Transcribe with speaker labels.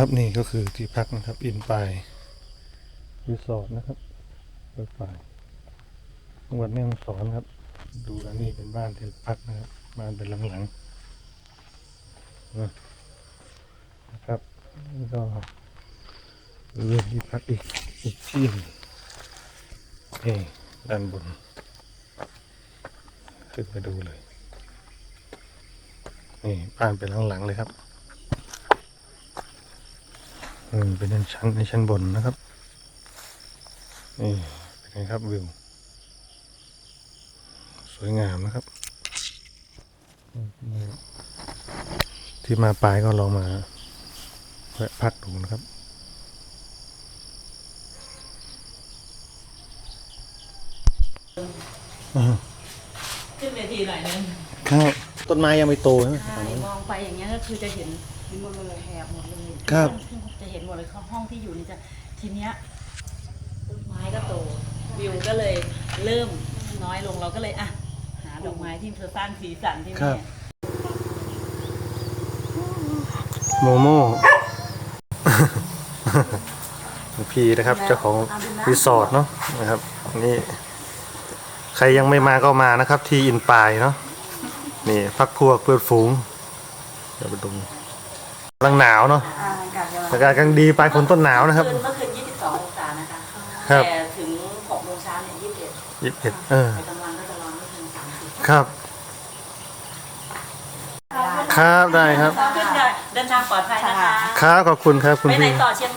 Speaker 1: ครับ นี่ก็คือที่พักนะครับ อินปายรีสอร์ทนะครับเปิดปายจังหวัดแม่ฮ่องสอนครับ ดูแล้วนี่เป็นบ้านที่พักนะครับ บ้านเป็นหลังๆนะนะครับนี่ก็เรื่องที่พักอีกอีกที่นี่นี่ด้านบน ขึ้นไปดูเลย นี่บ้านเป็นหลังๆเลยครับ เป็นชั้นในชั้นบนนะครับ นี่เป็นไงครับวิว สวยงามนะครับอืมนี่ที่มาปลายก็ลองมาแวะพักดูนะครับ
Speaker 2: ขึ้นเวทีหน่อยนึง
Speaker 1: ครับต้นไม้ยังไม่โตใช่ไหม
Speaker 2: ใช่มองไปอย่างเงี้ยก็คือจะเห็นเห็นหมดเลยแหบหมดเลย
Speaker 1: ครับ
Speaker 2: จะ เห็นหมดเลยห้องที่อยู่นี่จะทีเนี้ยต้นไม้ก็โตวิวก็เลยเริ่มน้อยลงเราก็เลยอะหาดอกไม้ที่เธอสร้างสีสันที่
Speaker 1: ครั
Speaker 2: นี่
Speaker 1: บโมโม่พีนะครับเจ้าของรีสอร์ทเนาะนะครับนี่ใครยังไม่มาก็มานะครับ ที่อินปายเนาะนี่พักพวกเพื่อนฝูงเดี๋ยวไปดูกำลังหนาวเนาะ
Speaker 2: อ่าอากาศจะ
Speaker 1: อากาศกำลังดีปลายฝนต้นหนาวนะครับ
Speaker 2: เมื่อคืน22องศานะคะ
Speaker 1: ครับ
Speaker 2: แต่ถึง6โมงเช้าเนี่ย21
Speaker 1: ยี่สิบเอ็ดเออ
Speaker 2: ไปกลางวันก็จะร้อนไม่ถึง30
Speaker 1: ครับ ครับได้ครับ
Speaker 2: ขอบคุณค่ะเดินทางปลอดภัยนะคะ
Speaker 1: ครับขอบคุณครับคุณ
Speaker 2: ไปไหน
Speaker 1: พี่
Speaker 2: ต่อเชียงใหม่